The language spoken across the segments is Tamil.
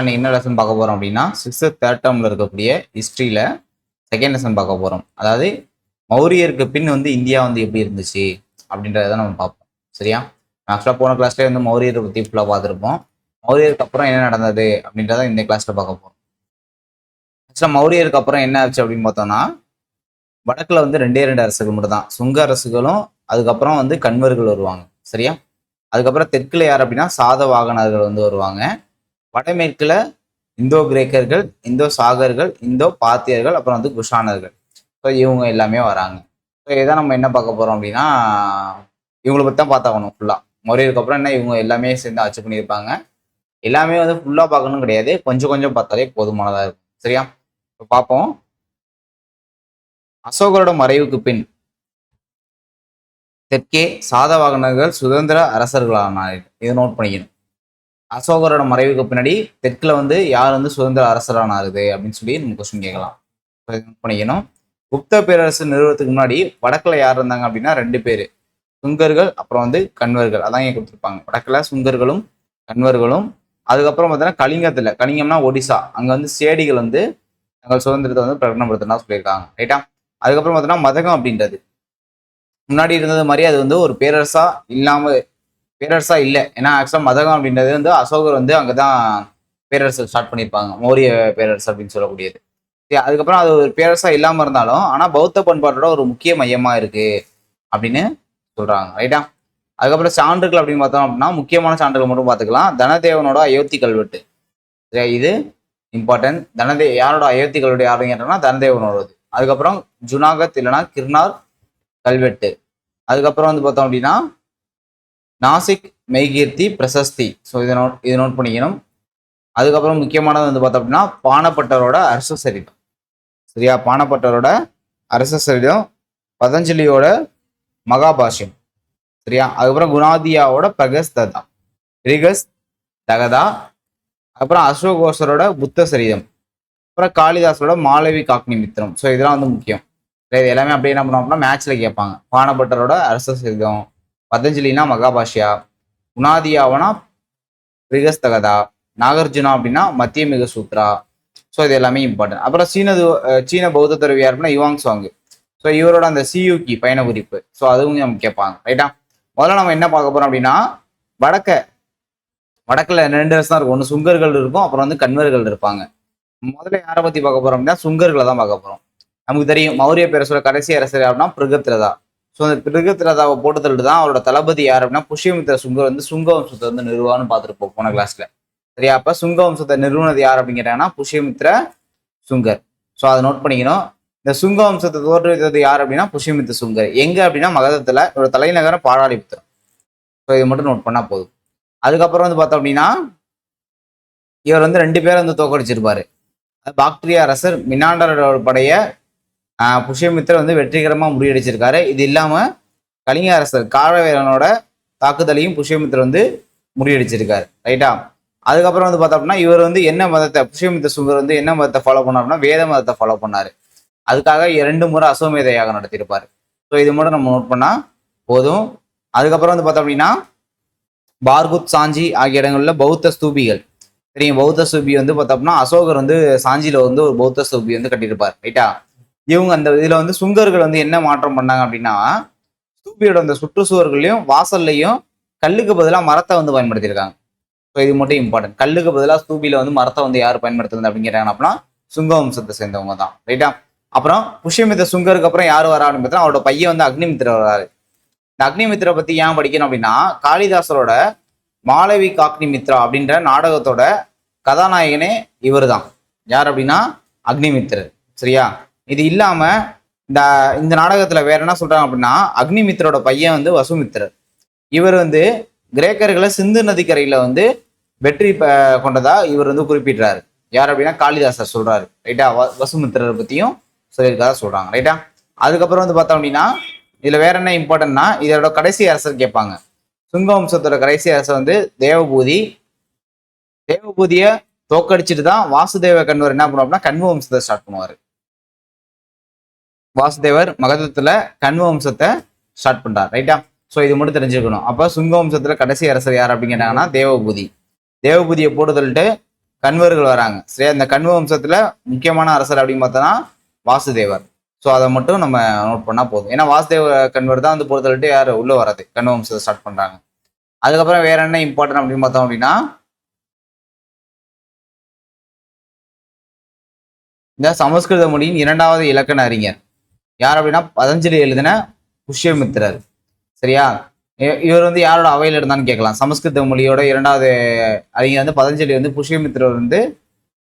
இன்னைக்கு என்ன லெசன் பார்க்க போகிறோம் அப்படின்னா சிக்ஸ்த் தேர்ட் டேர்மில் இருக்கக்கூடிய ஹிஸ்ட்ரியில் செகண்ட் லெசன் பார்க்க போகிறோம் அதாவது மௌரியருக்கு பின் வந்து இந்தியா வந்து எப்படி இருந்துச்சு அப்படின்றத நம்ம பார்ப்போம். சரியா? ஆக்சுவலாக போன கிளாஸ்லேயே வந்து மௌரியரை பற்றி ஃபுல்லாக பார்த்துருப்போம். மௌரியருக்கு அப்புறம் என்ன நடந்தது அப்படின்றத இந்த கிளாஸில் பார்க்க போகிறோம் ஆக்சுவலாக மௌரியருக்கு அப்புறம் என்ன ஆச்சு அப்படின்னு பார்த்தோம்னா வடக்கில் வந்து ரெண்டே ரெண்டு அரசுகள் மட்டும் தான். சுங்க அரசுகளும் அதுக்கப்புறம் வந்து கன்வர்கள் வருவாங்க. சரியா? அதுக்கப்புறம் தெற்கில் யார் அப்படின்னா சாத வாகனர்கள் வந்து வருவாங்க. வடமேற்கில் இந்தோ கிரேக்கர்கள் இந்தோ சாகர்கள் இந்தோ பாத்தியர்கள் அப்புறம் வந்து குஷானர்கள் ஸோ இவங்க எல்லாமே வராங்க. ஸோ இதை நம்ம என்ன பார்க்க போகிறோம் அப்படின்னா இவங்களை பற்றி தான் பார்த்தாகணும் ஃபுல்லாக மொழியதுக்கு அப்புறம் என்ன இவங்க எல்லாமே சேர்ந்து ஆட்சி பண்ணியிருப்பாங்க. எல்லாமே வந்து ஃபுல்லாக பார்க்கணும் கிடையாது. கொஞ்சம் கொஞ்சம் பார்த்தாலே போதுமானதாக இருக்கும். சரியா? இப்போ பார்ப்போம். அசோகரோட மறைவுக்கு பின் தெற்கே சாதவாகனர்கள் சுதந்திர அரசர்களானார்கள். இதை நோட் பண்ணிக்கணும். அசோகரோட மறைவுக்கு பின்னாடி தெற்கில் வந்து யார் வந்து சுதந்திர அரசரானாருது அப்படின்னு சொல்லி நம்ம கொஸ்டின் கேட்கலாம். பண்ணிக்கணும் குப்த பேரரசு நிறுவனத்துக்கு முன்னாடி வடக்கில் யார் இருந்தாங்க அப்படின்னா ரெண்டு பேர். சுங்கர்கள் அப்புறம் வந்து கன்வர்கள். அதான் ஏன் கொடுத்துருப்பாங்க. வடக்கில் சுங்கர்களும் கன்வர்களும். அதுக்கப்புறம் பார்த்தீங்கன்னா கலிங்கத்தில். கலிங்கம்னா ஒடிசா. அங்கே வந்து சேடிகள் வந்து தங்கள் சுதந்திரத்தை வந்து பிரகடனப்படுத்தினா சொல்லியிருக்காங்க. ரைட்டா அதுக்கப்புறம் பார்த்தீங்கன்னா மதகம் அப்படின்றது. முன்னாடி இருந்தது மாதிரி அது வந்து ஒரு பேரரசா இல்லாமல் பேரரசா இல்லை. ஏன்னா ஆக்சுவலாக மதகம் அப்படின்றது வந்து அசோகர் வந்து அங்கே தான் பேரரசு ஸ்டார்ட் பண்ணியிருப்பாங்க. மௌரிய பேரரசு அப்படின்னு சொல்லக்கூடியது. சரி அதுக்கப்புறம் அது ஒரு பேரரசா இல்லாமல் இருந்தாலும் ஆனால் பௌத்த பண்பாட்டோட ஒரு முக்கிய மையமாக இருக்கு அப்படின்னு சொல்றாங்க. ரைட்டா அதுக்கப்புறம் சான்றுகள் அப்படின்னு பார்த்தோம் அப்படின்னா முக்கியமான சான்றுகள் மட்டும் பார்த்துக்கலாம். தனதேவனோட அயோத்தி கல்வெட்டு. இது இம்பார்ட்டன்ட் தனதே யாரோட அயோத்தி கல்வெட்டு யாருன்னு கேட்டோம்னா தனதேவனோடது. அதுக்கப்புறம் ஜுனாகத் இல்லைன்னா கிர்னார் கல்வெட்டு. அதுக்கப்புறம் வந்து பார்த்தோம் அப்படின்னா நாசிக் மெய்கீர்த்தி பிரசஸ்தி. ஸோ இதை நோட் இதை நோட் பண்ணிக்கணும். அதுக்கப்புறம் முக்கியமானது வந்து பார்த்தோம் அப்படின்னா பானப்பட்டரோட அரச சரிதம் சரியா? பானப்பட்டரோட அரச சரிதம் பதஞ்சலியோட மகாபாஷ்யம். சரியா? அதுக்கப்புறம் குணாதியாவோட பிரகஸ்ததா. ரிகஸ் தகதா. அப்புறம் அசோகோசரோட புத்த சரிதம் அப்புறம் காளிதாசோட மாலவி காக்னி மித்திரம். ஸோ இதெல்லாம் வந்து முக்கியம். இது எல்லாமே அப்படியே என்ன பண்ணுவோம் அப்படின்னா மேட்ச்ல கேட்பாங்க. பானப்பட்டரோட அரச சரிதம் பதஞ்சலினா மகாபாஷ்யா உனாதியாவனா பிரிகஸ்தகதா நாகார்ஜுனா அப்படின்னா மத்திய மிக சூத்ரா. ஸோ இது எல்லாமே இம்பார்ட்டன்ட் அப்புறம் சீன சீன பௌத்த துறவியார் அப்படின்னா யுவாங் சுவாங்கு. ஸோ இவரோட அந்த சியூகி பயண குறிப்பு. ஸோ அதுவும் நம்ம கேட்பாங்க. ரைட்டா முதல்ல நம்ம என்ன பார்க்க போறோம் அப்படின்னா வடக்க வடக்கில் ரெண்டு அரசு தான் இருக்கும். ஒன்று சுங்கர்கள் இருக்கும் அப்புறம் வந்து கன்வர்கள் இருப்பாங்க. முதல்ல யாரை பற்றி பார்க்க போறோம் அப்படின்னா சுங்கர்களை தான் பார்க்க போறோம். நமக்கு தெரியும் மௌரிய பேரரசோட கடைசி அரசர் அப்படின்னா பிருகத்ரதா ஸோ அந்த பிருகத்ரதாவை போட்டு தள்ளிட்டு தான் அவரோட தளபதி யார் அப்படின்னா புஷ்யமித்ர சுங்கர் வந்து சுங்க வம்சத்தை வந்து நிறுவான்னு பார்த்துருப்போம் போன கிளாஸ்ல சரியா? அப்ப சுங்க வம்சத்தை நிறுவனது யார் அப்படிங்கிறாங்கன்னா புஷ்யமித்ர புஷ்யமித்திர சுங்கர். ஸோ அதை நோட் பண்ணிக்கணும். இந்த சுங்க வம்சத்தை தோற்றுவித்தது யார் அப்படின்னா புஷ்யமித்திர சுங்கர். எங்க அப்படின்னா மகதத்துல இவரோட தலைநகரம் பாடாலிபுத்திரம் ஸோ இதை மட்டும் நோட் பண்ணா போதும். அதுக்கப்புறம் வந்து பார்த்தோம் அப்படின்னா இவர் வந்து ரெண்டு பேரை வந்து தோக்கடிச்சிருப்பாரு அது பாக்டீரியா அரசர் மினாண்டரோட படைய புஷ்யமித்ரர் வந்து வெற்றிகரமாக முறியடிச்சிருக்காரு இது இல்லாமல் கலிங்க அரசர் காலவேரனோட தாக்குதலையும் புஷ்யமித்ரர் வந்து முறியடிச்சிருக்காரு. ரைட்டா? அதுக்கப்புறம் வந்து பார்த்தோம் அப்படின்னா இவர் வந்து என்ன மதத்தை புஷ்யமித்த சுங்கர் வந்து என்ன மதத்தை ஃபாலோ பண்ணாருன்னா வேத மதத்தை ஃபாலோ பண்ணார். அதுக்காக இரண்டு முறை அசோமேத யாகம் நடத்தியிருப்பார். ஸோ இது மட்டும் நம்ம நோட் பண்ணால் போதும். அதுக்கப்புறம் வந்து பார்த்தோம் அப்படின்னா பார்குத் சாஞ்சி ஆகிய இடங்களில் பௌத்த ஸ்தூபிகள். தெரியும் பௌத்த ஸ்தூபி வந்து பார்த்தோம்னா அசோகர் வந்து சாஞ்சியில வந்து ஒரு பௌத்த ஸ்தூபி வந்து கட்டியிருப்பார். ரைட்டா? இவங்க அந்த இதுல வந்து சுங்கர்கள் வந்து என்ன மாற்றம் பண்ணாங்க அப்படின்னா ஸ்தூபியோட அந்த சுற்றுச்சுவர்கள்லையும் வாசல்லையும் கல்லுக்கு பதிலாக மரத்தை வந்து பயன்படுத்தியிருக்காங்க. ஸோ இது மட்டும் இம்பார்ட்டன்ட் கல்லுக்கு பதிலாக ஸ்தூபியில வந்து மரத்தை வந்து யார் பயன்படுத்துறது அப்படிங்கிறாங்க அப்படின்னா சுங்க வம்சத்தை சேர்ந்தவங்க தான். ரைட்டா அப்புறம் புஷ்யமித்த சுங்கருக்கு அப்புறம் யார் வரா அப்படின்னு பார்த்தா அவரோட பையன் வந்து அக்னிமித்திர வராரு இந்த அக்னிமித்திரை பத்தி ஏன் படிக்கணும் அப்படின்னா காளிதாசரோட மாளவி காக்னிமித்ரா அப்படின்ற நாடகத்தோட கதாநாயகனே இவர் தான் யார் அப்படின்னா அக்னிமித்திரர். சரியா? இது இல்லாம இந்த இந்த நாடகத்துல வேற என்ன சொல்றாங்க அப்படின்னா அக்னிமித்திரோட பையன் வந்து வசுமித்திரர். இவர் வந்து கிரேக்கர்களை சிந்து நதிக்கரையில வந்து வெற்றி கொண்டதா இவர் வந்து குறிப்பிடுறாரு. யார் அப்படின்னா காளிதாசர் சொல்றாரு. ரைட்டா வ- வசுமித்திரரை பத்தியும் சொல்லியிருக்கதா சொல்றாங்க. ரைட்டா அதுக்கப்புறம் வந்து பார்த்தோம் அப்படின்னா இதுல வேற என்ன இம்பார்ட்டன்ட்னா இதோட கடைசி அரசர் கேட்பாங்க. சுங்க வம்சத்தோட கடைசி அரசர் வந்து தேவபூதி. தேவபூதிய தோக்கடிச்சிட்டு தான் வாசுதேவ கண்வர் என்ன பண்ணுவோம் அப்படின்னா கண்வ வம்சத்தை ஸ்டார்ட் பண்ணுவாரு. வாசுதேவர் மகதத்துல கண்வ வம்சத்தை ஸ்டார்ட் பண்றார் ரைட்டா ஸோ இது மட்டும் தெரிஞ்சுக்கணும். அப்போ சுங்க வம்சத்துல கடைசி அரசர் யார் அப்படின்னு கேட்டாங்கன்னா தேவபூதி. தேவபூதியை போட்டு கண்வர்கள் வராங்க. சரி அந்த கண்வ வம்சத்துல முக்கியமான அரசர் அப்படின்னு பார்த்தோன்னா வாசுதேவர். ஸோ அதை மட்டும் நம்ம நோட் பண்ணால் போதும். ஏன்னா வாசுதேவ கண்வர் தான் வந்து பொறுத்தவரைட்டு யார்? உள்ளே வராது கண்வ வம்சத்தை ஸ்டார்ட் பண்ணுறாங்க அதுக்கப்புறம் வேற என்ன இம்பார்ட்டன்ட் அப்படின்னு பார்த்தோம் அப்படின்னா இந்த சமஸ்கிருத மொழியின் இரண்டாவது இலக்கண அறிஞர். யார் அப்படின்னா பதஞ்சலி எழுதின புஷ்யமித்திரர் சரியா? இவர் வந்து யாரோட அவையில் இருந்தான்னு கேட்கலாம். சமஸ்கிருத மொழியோட இரண்டாவது அறிஞர் வந்து பதஞ்சலி வந்து புஷ்யமித்திரர் வந்து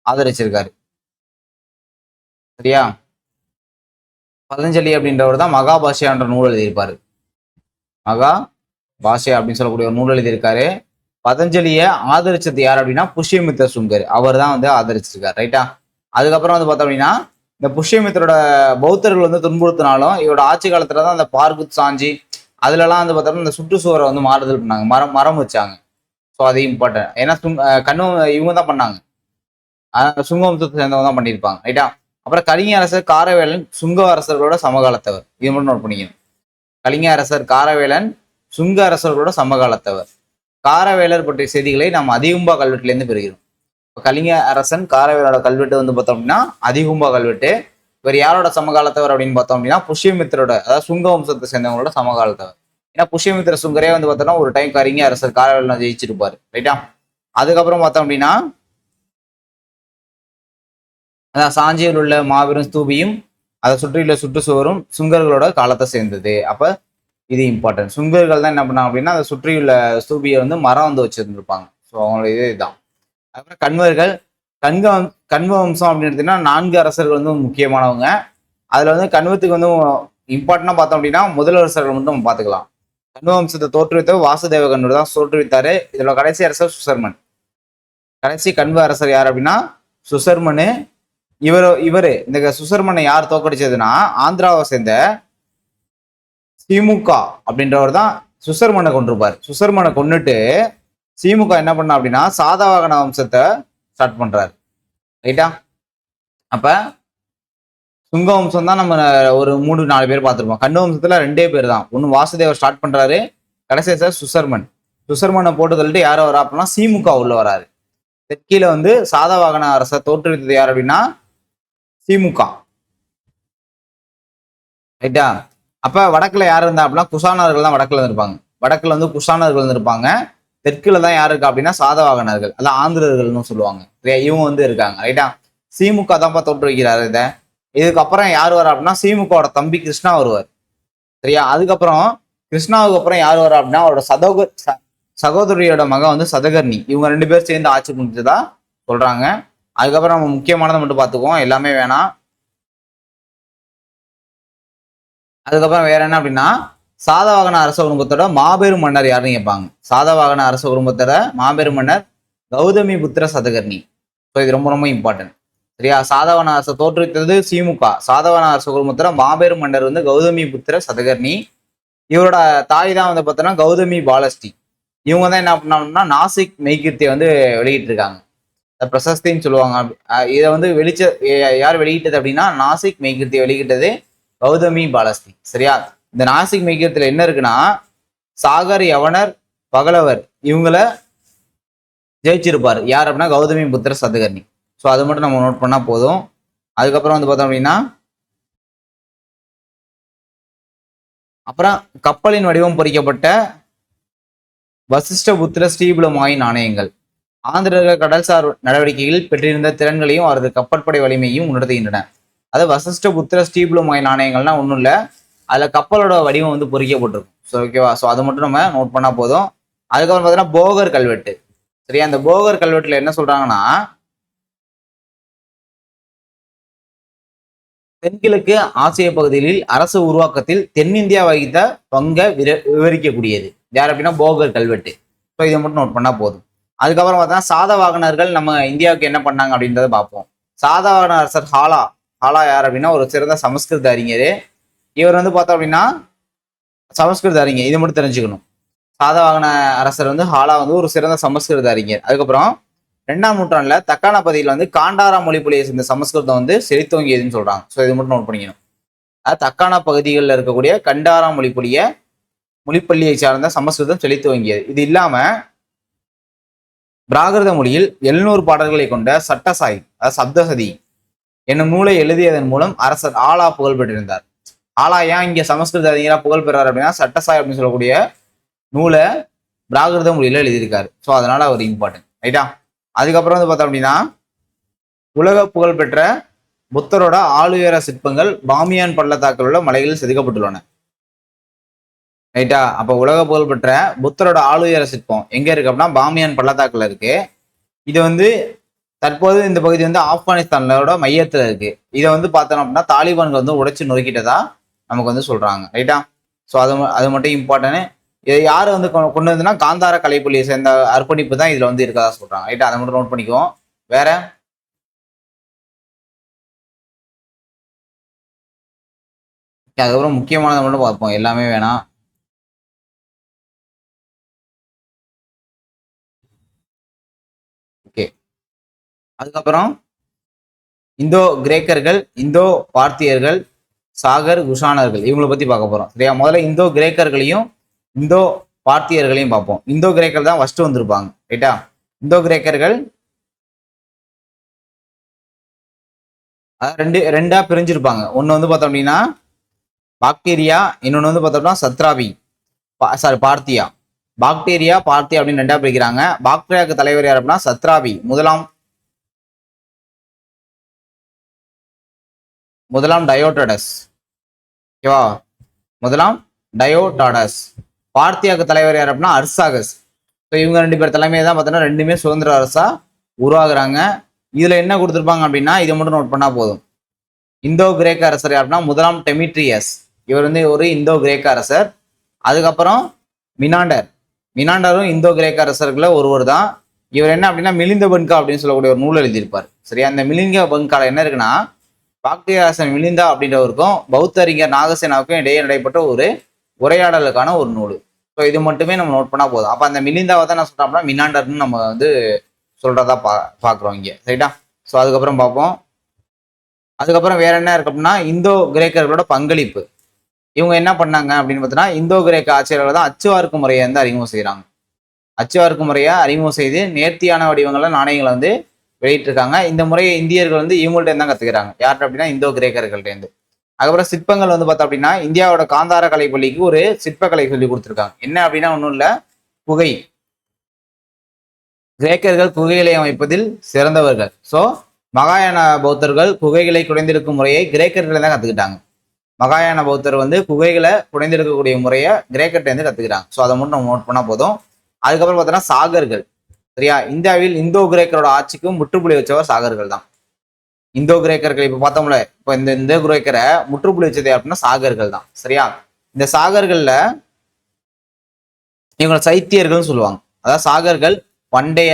ஆதரிச்சிருக்காரு. சரியா? பதஞ்சலி அப்படின்றவர் தான் மகாபாஷ்யான்ற நூல் எழுதியிருப்பாரு. மகா பாஷ்யா அப்படின்னு சொல்லக்கூடிய ஒரு நூல் எழுதியிருக்காரு. பதஞ்சலியை ஆதரிச்சது யார் அப்படின்னா புஷ்யமித்திர சுங்கர். அவர் தான் வந்து ஆதரிச்சிருக்காரு. ரைட்டா அதுக்கப்புறம் வந்து பார்த்தோம் அப்படின்னா இந்த புஷ்யமித்தரோட பௌத்தர்கள் வந்து துன்புறுத்தினாலும் இவரோட ஆட்சி காலத்துல தான் அந்த பார்குத் சாஞ்சி அதுலலாம் வந்து பார்த்தோம்னா இந்த சுற்றுச்சுவரை வந்து மாறுதல் பண்ணாங்க. மரம் மரம் வச்சாங்க. ஸோ அது இம்பார்ட்டன்ட் ஏன்னா சுங் கண்ணு இவங்க தான் பண்ணாங்க. அஹ் சுங்க சேர்ந்தவங்க தான் பண்ணியிருப்பாங்க. ரைட்டா? அப்புறம் கலிங்க அரசர் காரவேலன் சுங்க அரசர்களோட சமகாலத்தவர். இது மட்டும் நோட் பண்ணிக்கணும். கலிங்க அரசர் காரவேலன் சுங்க அரசர்களோட சமகாலத்தவர். காரவேலர் பற்றிய செய்திகளை நாம் அதிகும்பா கல்வெட்டுலேருந்து பெறுகிறோம். கலிங்க அரசன் காரவேலோட கல்வெட்டு வந்து பார்த்தோம் அப்படின்னா அதிகும்பா கல்வெட்டு. இவர் யாரோட சமகாலத்தவர் அப்படின்னு பார்த்தோம் அப்படின்னா புஷ்யமித்திரோட அதாவது சுங்க வம்சத்தை சேர்ந்தவங்களோட சமகாலத்தவர். ஏன்னா புஷ்யமித்திர சுங்கரே வந்து பார்த்தோம்னா ஒரு டைம் கரிங்க அரசர் காரவேலனை ஜெயிச்சிருப்பாரு. ரைட்டா? அதுக்கப்புறம் பார்த்தோம் அப்படின்னா அதான் சாஞ்சியில் உள்ள மாபெரும் ஸ்தூபியும் அதை சுற்றியுள்ள சுற்றுச்சுவரும் சுங்கர்களோட காலத்தை சேர்ந்தது. அப்ப இது இம்பார்ட்டன்ட் சுங்கர்கள் தான் என்ன பண்ணாங்க அப்படின்னா அதை சுற்றியுள்ள ஸ்தூபியை வந்து மரம் வந்து வச்சிருந்துருப்பாங்க. ஸோ அவங்களோட இது இதுதான். அதுக்கப்புறம் கண்வர்கள் கண்க கண்வ வம்சம் அப்படின்னு எடுத்தீங்கன்னா நான்கு அரசர்கள் வந்து முக்கியமானவங்க. அதில் வந்து கண்வத்துக்கு வந்து இம்பார்ட்டண்டாக பார்த்தோம் அப்படின்னா முதலரசர்கள் மட்டும் நம்ம பார்த்துக்கலாம். கண்வ வம்சத்தை தோற்றுவித்த வாசுதேவ கண்ணூர் தான் தோற்றுவித்தாரு. இதோட கடைசி அரசர் சுசர்மன். கடைசி கண்வ அரசர் யார் அப்படின்னா சுசர்மனு. இவர் இவரு இந்த சுசர்மனை யார் தோக்கடிச்சதுன்னா ஆந்திராவை சேர்ந்த திமுக அப்படின்றவர் தான் சுசர்மனை கொண்டிருப்பார். சுசர்மனை கொண்டுட்டு திமுக என்ன பண்ணா அப்படின்னா சாதவாகன வம்சத்தை ஸ்டார்ட் பண்றாரு. ரைட்டா அப்ப சுங்க வம்சம் தான் நம்ம ஒரு மூணு நாலு பேர் பார்த்துருப்போம். கண்ணு வம்சத்துல ரெண்டே பேர் தான். ஒன்று வாசுதேவர் ஸ்டார்ட் பண்றாரு. கடைசி சார் சுசர்மன். சுசர்மனை போட்டு தள்ளிட்டு யாரோ வரா அப்படின்னா திமுக உள்ள வராரு தெற்கில வந்து சாதவாகன அரசை தோற்றுவித்தது யார் அப்படின்னா திமுக ரைட்டா அப்ப வடக்குல யார் இருந்தா அப்படின்னா குசானர்கள் தான் வடக்குல இருப்பாங்க வடக்குல வந்து குஷானர்கள் இருப்பாங்க தெற்குல தான் யார் இருக்கா அப்படின்னா சாதவாகனர்கள் அதான் ஆந்திரர்கள்னு சொல்லுவாங்க. இவங்க வந்து இருக்காங்க ரைட்டா திமுக தான்ப்பா தோற்று வைக்கிறாரு இதை. இதுக்கப்புறம் யார் வரா அப்படின்னா சிமுகோட தம்பி கிருஷ்ணா வருவார். சரியா? அதுக்கப்புறம் கிருஷ்ணாவுக்கு அப்புறம் யார் வரா அப்படின்னா அவரோட சதோக ச- சகோதரியோட மகன் வந்து சதகர்ணி. இவங்க ரெண்டு பேர் சேர்ந்து ஆட்சி புரிஞ்சதா சொல்றாங்க. அதுக்கப்புறம் நம்ம முக்கியமானதை மட்டும் பார்த்துக்குவோம். எல்லாமே வேணாம். அதுக்கப்புறம் வேற என்ன அப்படின்னா சாதவாகன அரச குடும்பத்தோட மாபெரும் மன்னர் யாருன்னு கேட்பாங்க. சாதவாகன அரச குடும்பத்தோட மாபெரும் மன்னர் கௌதமி புத்திர சதகர்ணி. ஸோ இது ரொம்ப ரொம்ப இம்பார்ட்டன்ட் சரியா? சாதவாகன அரசை தோற்றுவித்தது திமுக சாதவன அரச குடும்பத்தோட மாபெரும் மன்னர் வந்து கௌதமி புத்திர சதகர்ணி. இவரோட தாய் தான் வந்து பார்த்தோன்னா கௌதமி பாலஸ்டி இவங்க தான் என்ன பண்ணாங்கன்னா நாசிக் மெய்கீர்த்தியை வந்து வெளியிட்டிருக்காங்க. இந்த பிரசஸ்தின்னு சொல்லுவாங்க. இதை வந்து வெளிச்ச யார் வெளியிட்டது அப்படின்னா நாசிக் மெய்கீர்த்தியை வெளியிட்டது கௌதமி பாலஸ்தி சரியா? இந்த நாசிக் மெய்கீர்த்தியில் என்ன இருக்குன்னா சாகர் யவனர் பகலவர் இவங்கள ஜெயிச்சிருப்பார். யார் அப்படின்னா கௌதமி புத்திர சதுகர்ணி. ஸோ அது மட்டும் நம்ம நோட் பண்ணா போதும். அதுக்கப்புறம் வந்து பார்த்தோம் அப்படின்னா அப்புறம் கப்பலின் வடிவம் பொறிக்கப்பட்ட வசிஷ்ட புத்திர ஸ்ரீபுலமாய் நாணயங்கள். ஆந்திரர்கள் கடல்சார் நடவடிக்கையில் பெற்றிருந்த திறன்களையும் அவரது கப்பற்படை வலிமையும் உணர்த்துகின்றன. அது வசிஷ்ட புத்திர ஸ்ரீபுலமாய் நாணயங்கள்னா ஒன்றும் இல்லை. அதில் கப்பலோட வடிவம் வந்து பொறிக்கப்பட்டிருக்கும். ஸோ ஓகேவா ஸோ அது மட்டும் நம்ம நோட் பண்ணா போதும். அதுக்கப்புறம் பார்த்தீங்கன்னா போகர் கல்வெட்டு. சரியா? அந்த போகர் கல்வெட்டுல என்ன சொல்றாங்கன்னா தென்கிழக்கு ஆசிய பகுதிகளில் அரசு உருவாக்கத்தில் தென்னிந்தியா வகித்த பங்கை விர- விவரிக்கக்கூடியது. யார் அப்படின்னா போகர் கல்வெட்டு. ஸோ இதை மட்டும் நோட் பண்ணா போதும். அதுக்கப்புறம் பார்த்தா சாதவாகனர்கள் நம்ம இந்தியாவுக்கு என்ன பண்ணாங்க அப்படின்றத பார்ப்போம். சாதவாகன அரசர் ஹாலா. ஹாலா யார் அப்படின்னா ஒரு சிறந்த சமஸ்கிருத அறிஞர். இவர் வந்து பார்த்தோம் அப்படின்னா சமஸ்கிருத அறிஞர். இது மட்டும் தெரிஞ்சுக்கணும். சாதவாகன அரசர் வந்து ஹாலா வந்து ஒரு சிறந்த சமஸ்கிருத அறிஞர். அதுக்கப்புறம் ரெண்டாம் நூற்றாண்டுல தக்கான பகுதியில் வந்து காண்டாரா மொழிப்புலியை சேர்ந்த சமஸ்கிருதம் வந்து செழித்தோங்கியதுன்னு சொல்றாங்க. ஸோ இது மட்டும் நோட் பண்ணிக்கணும். அதாவது தக்கான பகுதிகளில் இருக்கக்கூடிய கண்டாரா மொழிப்புலிய மொழிப்பள்ளியை சார்ந்த சமஸ்கிருதம் செழித்துவங்கியது இது இல்லாம பிராகிருத மொழியில் எழுநூறு பாடல்களை கொண்ட சட்டசாய் அதாவது சப்தசதி என்னும் நூலை எழுதியதன் மூலம் அரசர் ஆலா புகழ் பெற்றிருந்தார் ஆலா ஏன் இங்க சமஸ்கிருத அறிஞரா புகழ் பெறாரு அப்படின்னா சட்டசாய் அப்படின்னு சொல்லக்கூடிய நூலை பிராகிருத மொழியில எழுதியிருக்காரு. ஸோ அதனால அவர் இம்பார்ட்டன்ட் ரைட்டா அதுக்கப்புறம் வந்து பார்த்தோம் அப்படின்னா உலக புகழ் பெற்ற புத்தரோட ஆளுயர சிற்பங்கள் பாமியான் பள்ளத்தாக்கில் உள்ள மலைகளில் செதுக்கப்பட்டுள்ளன. ரைட்டா அப்போ உலக புகழ் பெற்ற புத்தரோட ஆளுயர சிற்பம் எங்க இருக்கு அப்படின்னா பாமியான் பள்ளத்தாக்குல இருக்கு. இது வந்து தற்போது இந்த பகுதி வந்து ஆப்கானிஸ்தானோட மையத்துல இருக்கு. இதை வந்து பார்த்தோம் அப்படின்னா தாலிபான்கள் வந்து உடைச்சு நொறுக்கிட்டதா நமக்கு வந்து சொல்கிறாங்க ரைட்டா ஸோ அது ம- அது மட்டும் இம்பார்ட்டன்ட் இதை யார் வந்து கொண்டு வந்ததுன்னா காந்தார கலைப்பள்ளியை சேர்ந்த அர்ப்பணிப்பு தான் இதில் வந்து இருக்கதா சொல்கிறாங்க ரைட்டா அதை மட்டும் நோட் பண்ணிக்குவோம். வேற? அதுக்கப்புறம் முக்கியமானதை மட்டும் பார்ப்போம் எல்லாமே வேணாம். ஓகே அதுக்கப்புறம் இந்தோ கிரேக்கர்கள் இந்தோ பார்த்தியர்கள் சாகர் குஷானர்கள் இவங்களை பத்தி பார்க்க போறோம். சரியா? முதல்ல இந்தோ கிரேக்கர்களையும் இந்தோ பார்த்தியர்களையும் பார்ப்போம். இந்தோ கிரேக்கர் தான் ஃபர்ஸ்ட் வந்திருப்பாங்க. ரைட்டா? இந்தோ கிரேக்கர்கள் ரெண்டு ரெண்டா பிரிஞ்சிருப்பாங்க. ஒன்று வந்து பார்த்தோம் அப்படின்னா பாக்டீரியா இன்னொன்று வந்து பார்த்தோம்னா சத்ராபி சாரி பார்த்தியா. பாக்டீரியா பார்த்தியா அப்படின்னு ரெண்டா பிரிக்கிறாங்க. பாக்டீரியாவுக்கு தலைவர் யார் அப்படின்னா சத்ராபி முதலாம் முதலாம் டயோட்டடஸ். ஓகேவா முதலாம் டயோடாடஸ் பார்த்தியாக்கு தலைவர் யார் அப்படின்னா அர்சாகஸ். ஸோ இவங்க ரெண்டு பேர் தலைமையை தான் பார்த்தோன்னா ரெண்டுமே சுதந்திர அரசா உருவாகுறாங்க. இதுல என்ன கொடுத்துருப்பாங்க அப்படின்னா இதை மட்டும் நோட் பண்ணா போதும். இந்தோ கிரேக்க அரசர் யாருன்னா முதலாம் டெமிட்ரியஸ். இவர் வந்து ஒரு இந்தோ கிரேக்க அரசர். அதுக்கப்புறம் மினாண்டர். மினாண்டரும் இந்தோ கிரேக்க அரசர்களை ஒருவர் தான். இவர் என்ன அப்படின்னா மிலிந்த பன்கா அப்படின்னு சொல்லக்கூடிய ஒரு நூல் எழுதியிருப்பார். சரியா? அந்த மிலிங்க பன்கால என்ன இருக்குன்னா பாக்டியாசன் அரசன் அப்படின்றவருக்கும் பௌத்த அறிஞர் நாகசேனாவுக்கும் இடையே நடைபெற்ற ஒரு உரையாடலுக்கான ஒரு நூல். ஸோ இது மட்டுமே நம்ம நோட் பண்ணால் போதும். அப்போ அந்த மிலிந்தாவை தான் நான் சொல்கிறோம்னா அப்படின்னா மினாண்டர்னு நம்ம வந்து சொல்கிறதா பா பார்க்குறோம் இங்கே. ரைட்டா ஸோ அதுக்கப்புறம் பார்ப்போம் அதுக்கப்புறம் வேற என்ன இருக்கு அப்படின்னா இந்தோ கிரேக்கர்களோட பங்களிப்பு. இவங்க என்ன பண்ணாங்க அப்படின்னு பார்த்தோன்னா இந்தோ கிரேக்க ஆட்சியாளர்கள் தான் அச்சுவார்க்கு முறையை வந்து அறிமுகம் செய்கிறாங்க அச்சுவார்க்கு முறையை அறிமுகம் செய்து நேர்த்தியான வடிவங்களில் நாணயங்களை வந்து வெளியிட்டிருக்காங்க. இந்த முறையை இந்தியர்கள் வந்து இவங்கள்ட்ட தான் கத்துக்கிறாங்க. யார்கிட்ட அப்படின்னா இந்தோ கிரேக்கர்கள்ட்டேருந்து அதுக்கப்புறம் சிற்பங்கள் வந்து பார்த்தோம் அப்படின்னா இந்தியாவோட காந்தார கலை பள்ளிக்கு ஒரு சிற்பக்கலை சொல்லி கொடுத்துருக்காங்க. என்ன அப்படின்னா ஒன்றும் இல்லை. குகை கிரேக்கர்கள் குகைகளை அமைப்பதில் சிறந்தவர்கள். ஸோ மகாயான பௌத்தர்கள் குகைகளை குடைந்தெடுக்கும் முறையை கிரேக்கர்கள் தான் கற்றுக்கிட்டாங்க மகாயான பௌத்தர் வந்து குகைகளை குடைந்தெடுக்கக்கூடிய முறையை கிரேக்கர்ட்டேருந்து இருந்து கத்துக்கிறாங்க. ஸோ அதை மட்டும் நம்ம நோட் பண்ணால் போதும். அதுக்கப்புறம் பார்த்தோன்னா சாகர்கள். சரியா? இந்தியாவில் இந்தோ கிரேக்கரோட ஆட்சிக்கும் முற்றுப்புள்ளி வச்சவர் சாகர்கள் தான். இந்தோ கிரேக்கர்கள் இப்போ பார்த்தோம்ல இப்போ இந்த இந்தோ கிரேக்கரை முற்றுப்புள்ளி வச்சது அப்படின்னா சாகர்கள் தான். சரியா? இந்த சாகர்கள்ல இவங்களை சைத்தியர்கள்னு சொல்லுவாங்க. அதாவது சாகர்கள் பண்டைய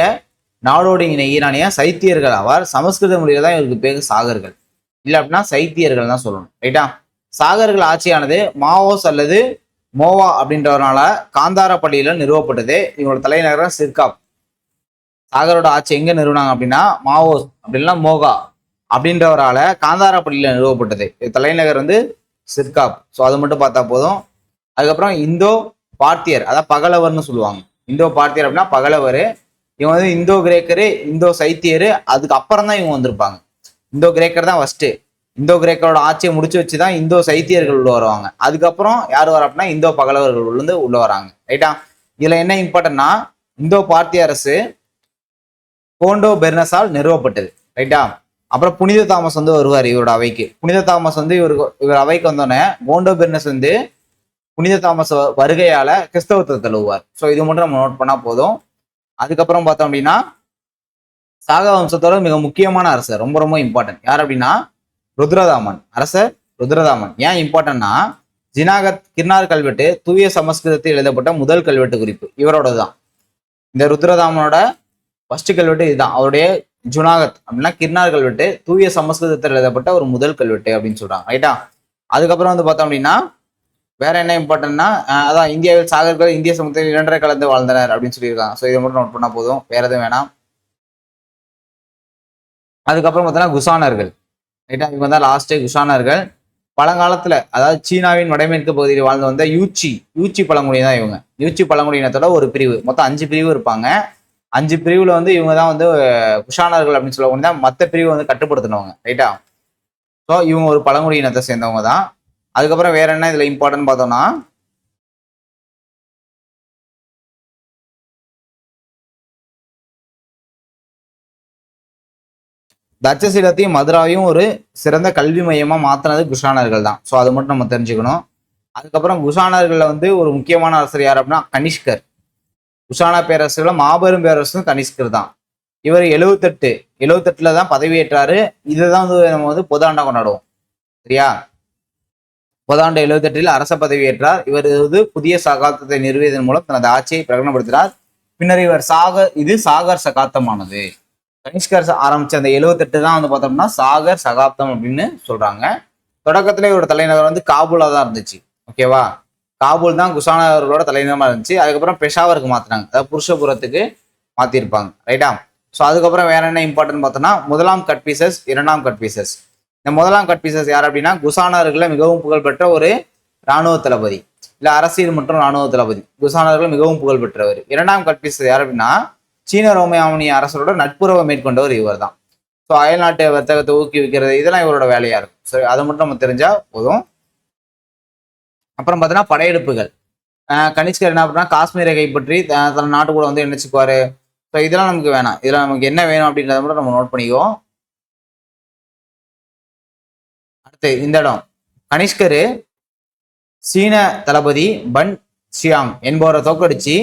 நாடோடிங்கின ஈரானிய சைத்தியர்கள் ஆவார். சமஸ்கிருத மொழியில தான் இவருக்கு பேர் சாகர்கள். இல்லை அப்படின்னா சைத்தியர்கள் தான் சொல்லணும். ரைட்டா? சாகர்கள் ஆட்சியானது மாவோஸ் அல்லது மோவா அப்படின்றவரால காந்தாரப்பள்ளியில நிறுவப்பட்டது. இவங்களோட தலைநகரம் சிர்காப். சாகரோட ஆட்சி எங்க நிறுவனாங்க அப்படின்னா மாவோஸ் அப்படின்னா மோகா அப்படின்றவரால காந்தாரப்பள்ளியில நிறுவப்பட்டது. இது தலைநகர் வந்து சிர்காப். ஸோ அது மட்டும் பார்த்தா போதும். அதுக்கப்புறம் இந்தோ பார்த்தியர் அதாவது பகலவர்னு சொல்லுவாங்க. இந்தோ பார்த்தியர் அப்படின்னா பகலவர். இவங்க வந்து இந்தோ கிரேக்கரு இந்தோ சைத்தியரு அதுக்கு அப்புறம் தான் இவங்க வந்திருப்பாங்க. இந்தோ கிரேக்கர் தான் ஃபஸ்ட்டு இந்தோ கிரேக்கரோட ஆட்சியை முடிச்சு வச்சு தான் இந்தோ சைத்தியர்கள் உள்ள வருவாங்க. அதுக்கப்புறம் யார் வர அப்படின்னா இந்தோ பகலவர்கள் உள்ளேருந்து உள்ள வராங்க. ரைட்டா இதுல என்ன இம்பார்ட்டன்னா இந்தோ பார்த்திய அரசு கோண்டோ பெர்னஸால் நிறுவப்பட்டது. ரைட்டா? அப்புறம் புனித தாமஸ் வந்து வருவார் இவரோட அவைக்கு. புனித தாமஸ் வந்து இவருக்கு இவர் அவைக்கு வந்தோடனே கோண்டோ பெர்னஸ் வந்து புனித தாமஸ் வ- வருகையால கிறிஸ்தவத்தை தழுவுவார். ஸோ இது மட்டும் நம்ம நோட் பண்ணா போதும். அதுக்கப்புறம் பார்த்தோம் அப்படின்னா சாக வம்சத்தோட மிக முக்கியமான அரசர் ரொம்ப ரொம்ப இம்பார்ட்டன்ட் யார் அப்படின்னா? ருத்ரதாமன். அரசர் ருத்ரதாமன். ஏன் இம்பார்ட்டன்னா ஜினாகத் கிர்னார் கல்வெட்டு தூய சமஸ்கிருதத்தில் எழுதப்பட்ட முதல் கல்வெட்டு குறிப்பு. இவரோட தான் இந்த ருத்ரதாமனோட ஃபர்ஸ்ட் கல்வெட்டு இதுதான். அவருடைய ஜுனாகத் அப்படின்னா கிர்னார் கல்வெட்டு தூய சமஸ்கிருதத்தில் எழுதப்பட்ட ஒரு முதல் கல்வெட்டு அப்படின்னு சொல்றாங்க. ரைட்டா அதுக்கப்புறம் வந்து பார்த்தோம் அப்படின்னா வேற என்ன இம்பார்ட்டன்ட்னா அதான் இந்தியாவில் சாகர்கள் இந்திய சமூகத்தில் இரண்டரை கலந்து வாழ்ந்தனர் அப்படின்னு சொல்லியிருக்காங்க. ஸோ இதை மட்டும் நோட் பண்ணா போதும். வேற எதுவும் வேணாம். அதுக்கப்புறம் பார்த்தோன்னா குசானர்கள். ரைட்டா இவங்க தான் லாஸ்ட்டு குசானர்கள். பழங்காலத்துல அதாவது சீனாவின் வடமேற்கு பகுதியில் வாழ்ந்து வந்த யூச்சி யூச்சி பழங்குடி தான் இவங்க. யூச்சி பழங்குடியினத்தோட ஒரு பிரிவு. மொத்தம் அஞ்சு பிரிவு இருப்பாங்க. அஞ்சு பிரிவுல வந்து இவங்க தான் வந்து குஷானர்கள் அப்படின்னு சொல்லக்கூடிய தான் மற்ற பிரிவு வந்து கட்டுப்படுத்தினவங்க ரைட்டா ஸோ இவங்க ஒரு பழங்குடி இனத்தை சேர்ந்தவங்க தான் அதுக்கப்புறம் வேற என்ன இதுல இம்பார்ட்டன்ட் பார்த்தோம்னா தட்சசீலத்தையும் மதுராவையும் ஒரு சிறந்த கல்வி மையமாக மாற்றினது குஷானர்கள் தான் ஸோ அது மட்டும் நம்ம தெரிஞ்சுக்கணும். அதுக்கப்புறம் குஷானர்களில் வந்து ஒரு முக்கியமான அரசர் யார் அப்படின்னா கனிஷ்கர். உஷானா பேரரசுல மாபெரும் பேரரசும் கனிஷ்கர் தான். இவர் எழுவத்தெட்டு எழுவத்தெட்டுல தான் பதவியேற்றாரு. இதுதான் வந்து நம்ம வந்து பொதாண்டா கொண்டாடுவோம். சரியா? பொதாண்டு எழுவத்தெட்டில் அரச பதவியேற்றார். இவர் வந்து புதிய சகாப்தத்தை நிறுவியதன் மூலம் தனது ஆட்சியை பிரகடனப்படுத்தினார். பின்னர் இவர் சாகர் இது சாகர் சகாப்தமானது. கனிஷ்கர் ஆரம்பிச்ச அந்த எழுவத்தெட்டு தான் வந்து பார்த்தோம்னா சாகர் சகாப்தம் அப்படின்னு சொல்றாங்க. தொடக்கத்துல இவரோட தலைநகர் வந்து காபூலா தான் இருந்துச்சு. ஓகேவா? காபூல் தான் குசானவர்களோட தலைநகரமாக இருந்துச்சு. அதுக்கப்புறம் பெஷாவருக்கு மாற்றினாங்க அதாவது புருஷபுரத்துக்கு மாற்றிருப்பாங்க ரைட்டா ஸோ அதுக்கப்புறம் வேற என்ன இம்பார்ட்டன்ட் பார்த்தோம்னா முதலாம் கட் பீசஸ் இரண்டாம் கட் பீசஸ் இந்த முதலாம் கட் பீசஸ் யார் அப்படின்னா குசானர்களை மிகவும் புகழ்பெற்ற ஒரு இராணுவ தளபதி. இல்லை அரசியல் மற்றும் இராணுவ தளபதி. குசானர்கள் மிகவும் புகழ்பெற்றவர். இரண்டாம் கட் பீசஸ் யார் அப்படின்னா சீன ரோமியாமணி அரசரோட நட்புறவை மேற்கொண்டவர் இவர் தான். ஸோ அயல்நாட்டு வர்த்தகத்தை ஊக்குவிக்கிறது இதெல்லாம் இவரோட வேலையாக இருக்கும். ஸோ அதை மட்டும் நம்ம தெரிஞ்சால் போதும். அப்புறம் பார்த்தீங்கன்னா படையெடுப்புகள். கனிஷ்கர் என்ன அப்படின்னா காஷ்மீரை கைப்பற்றி தன் நாட்டு கூட வந்து இணைச்சுக்குவாரு. ஸோ இதெல்லாம் நமக்கு வேணாம். இதெல்லாம் நமக்கு என்ன வேணும் அப்படின்றத மட்டும் நம்ம நோட் பண்ணிக்குவோம். அடுத்து இந்த இடம். கனிஷ்கரு சீன தளபதி பன் சியாங் என்பவரை தோக்கடிச்சு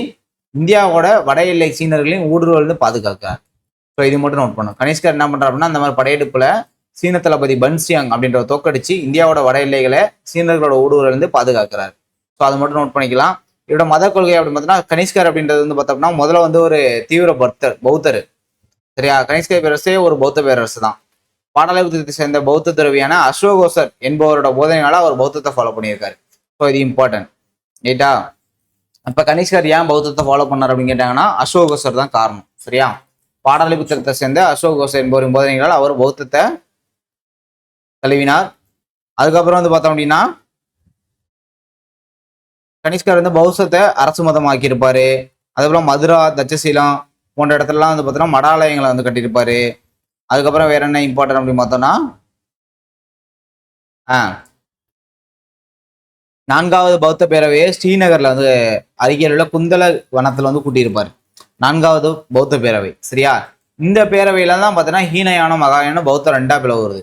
இந்தியாவோட வட எல்லை சீனர்களையும் ஊடுருவல் பாதுகாக்க ஸோ இது மட்டும் நோட் பண்ணும் கனிஷ்கர் என்ன பண்றாரு அப்படின்னா அந்த மாதிரி படையெடுப்புல சீன தளபதி பன்சியாங் அப்படின்ற தோக்கடிச்சு இந்தியாவோட வட எல்லைகளை சீனர்களோட ஊடுருவல் இருந்து பாதுகாக்கிறார். ஸோ அதை மட்டும் நோட் பண்ணிக்கலாம். இவரோட மத கொள்கை அப்படின்னு பார்த்தோம்னா கனிஷ்கர் அப்படின்றது வந்து பார்த்தோம்னா முதல்ல வந்து ஒரு தீவிர பக்தர் பௌத்தர். சரியா? கனிஷ்கர் பேரரசே ஒரு பௌத்த பேரரசு தான் பாடலிபுரத்தை சேர்ந்த பௌத்த துறவியான அசோகோசர் என்பவரோட போதனையால அவர் பௌத்தத்தை ஃபாலோ பண்ணியிருக்காரு. ஸோ இது இம்பார்ட்டன்ட் ரைட்டா இப்போ கனிஷ்கர் ஏன் பௌத்தத்தை ஃபாலோ பண்ணார் அப்படின்னு கேட்டாங்கன்னா அசோகோசர் தான் காரணம். சரியா? பாடலிபுத்திரத்தை சேர்ந்த அசோகோசர் என்பவரின் போதனைகளால் அவர் பௌத்தத்தை தழுவினார். அதுக்கப்புறம் வந்து பார்த்தோம் அப்படின்னா கனிஷ்கர் வந்து பௌத்தத்தை அரசு மதமாக்கி இருப்பாரு அதுக்கப்புறம் மதுரா தட்சசீலம் போன்ற இடத்துலலாம் வந்து பார்த்தோம்னா மடாலயங்களை வந்து கட்டியிருப்பாரு. அதுக்கப்புறம் வேற என்ன இம்பார்ட்டன் அப்படின்னு பார்த்தோம்னா ஆ நான்காவது பௌத்த பேரவையை ஸ்ரீநகர்ல வந்து அருகில் உள்ள குந்தல வனத்துல வந்து கூட்டியிருப்பார். நான்காவது பௌத்த பேரவை சரியா? இந்த பேரவையில தான் பார்த்தீங்கன்னா ஹீனயானம் மகாயானம் பௌத்த ரெண்டா வருது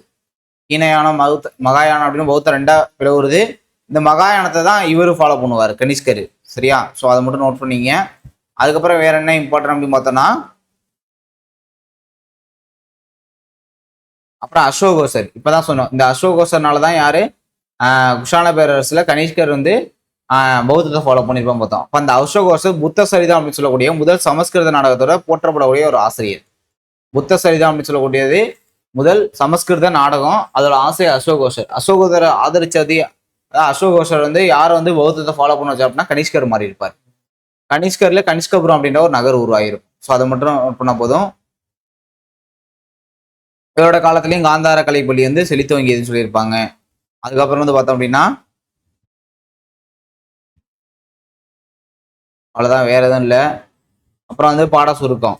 ஹீனயானம் பௌத்த மகாயானம் அப்படின்னு பௌத்த ரெண்டா பிளவுறது இந்த மகாயானத்தை தான் இவர் ஃபாலோ பண்ணுவார் கனிஷ்கர். சரியா? ஸோ அதை மட்டும் நோட் பண்ணீங்க. அதுக்கப்புறம் வேற என்ன இம்பார்ட்டன் அப்படின்னு பார்த்தோன்னா அப்புறம் அசோகோசர். இப்போதான் சொன்னோம். இந்த அசோகோசர்னால தான் யாரு? குஷான பேரரசுல கனிஷ்கர் வந்து பௌத்தத்தை ஃபாலோ பண்ணியிருப்போம் பார்த்தோம். அப்போ அந்த அசோகோசர் புத்த சரிதம் அப்படின்னு சொல்லக்கூடிய முதல் சமஸ்கிருத நாடகத்தோட போற்றப்படக்கூடிய ஒரு ஆசிரியர். புத்த சரிதம் அப்படின்னு சொல்லக்கூடியது முதல் சமஸ்கிருத நாடகம் அதோட ஆசை அசோகோஷர் அசோகோதரை ஆதரிச்சது அசோகோஷர் வந்து யார் வந்து பௌத்தத்தை ஃபாலோ பண்ண வச்சார் அப்படின்னா கனிஷ்கர் மாறி இருப்பார். கனிஷ்கர்ல கனிஷ்கபுரம் அப்படின்ற ஒரு நகர் உருவாகிருக்கும் ஸோ அதை மட்டும் பண்ண போதும். இவரோட காலத்துலேயும் காந்தார கலைப்பள்ளி வந்து செழித்துவங்கியதுன்னு சொல்லியிருப்பாங்க. அதுக்கப்புறம் வந்து பார்த்தோம் அப்படின்னா அவ்வளோதான் வேற எதுவும் இல்லை. அப்புறம் வந்து பாட சுருக்கம்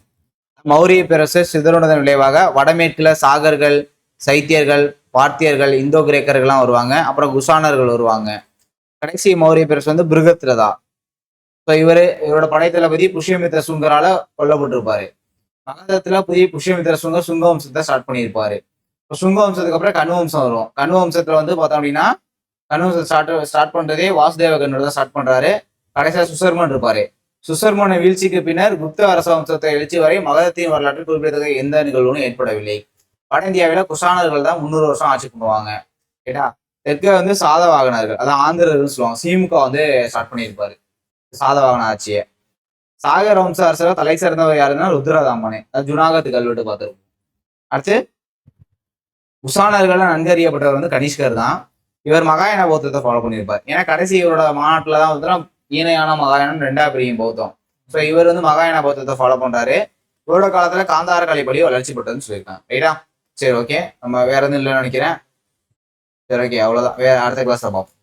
மௌரிய பேரரசு சிதறுனதன் விளைவாக வடமேற்குல சாகர்கள் சைத்தியர்கள் பார்த்தியர்கள் இந்தோ கிரேக்கர்கள்லாம் வருவாங்க. அப்புறம் குசானர்கள் வருவாங்க. கடைசி மௌரிய பேரரசு வந்து பிருகத்ரதா. ஸோ இவர் இவரோட படைத்தளபதி புஷ்யமித்ர சுங்கரால கொல்லப்பட்டிருப்பாரு. மகதத்துல புதிய புஷ்யமித்ர சுங்க சுங்க வம்சத்தை ஸ்டார்ட் பண்ணியிருப்பாரு. இப்போ சுங்க வம்சத்துக்கு அப்புறம் கண் வம்சம் வரும். கண் வம்சத்துல வந்து பார்த்தோம் அப்படின்னா கண் வம்சம் ஸ்டார்ட் ஸ்டார்ட் பண்றதே வாசுதேவ கண்ணோட தான் ஸ்டார்ட் பண்றாரு. கடைசியா சுசர்மன் இருப்பாரு. சுசர்மன வீழ்ச்சிக்கு பின்னர் குப்த அரச வம்சத்தை எழுச்சி வரை மகதத்தின் வரலாற்றில் குறிப்பிடத்தக்க எந்த நிகழ்வும் ஏற்படவில்லை. வட இந்தியாவில குஷானர்கள் தான் முந்நூறு வருஷம் ஆட்சி பண்ணுவாங்க கேட்டா? தெற்கே வந்து சாதவாகனர்கள் அதான் ஆந்திரர்கள் சொல்லுவாங்க. சிமுக வந்து ஸ்டார்ட் பண்ணியிருப்பாரு. சாதவாகன ஆட்சியை. சாகர் வம்ச அரசர் தலை சிறந்தவர் யாருன்னா ருத்ரதாமனே. அது ஜுனாகத்து கல்வெட்டு பார்த்துருக்கோம் அடுத்து குசானர்கள் நன்கறியப்பட்டவர் வந்து கனிஷ்கர் தான். இவர் மகாயன பௌத்தத்தை ஃபாலோ பண்ணியிருப்பார். ஏன்னா கடைசி இவரோட மாநாட்டில் தான் வந்து ஈனையான மகாயானம் ரெண்டா பிரியும் பௌத்தம். ஸோ இவர் வந்து மகாயான பௌத்தத்தை ஃபாலோ பண்றாரு. இவரோட காலத்துல காந்தார கலைப்படி வளர்ச்சி பெற்றதுன்னு சொல்லியிருக்காங்க. ரைட்டா சரி ஓகே நம்ம வேற எதுவும் இல்லைன்னு நினைக்கிறேன். சரி ஓகே அவ்வளோதான் வேற அடுத்த கிளாஸ் பார்ப்போம்.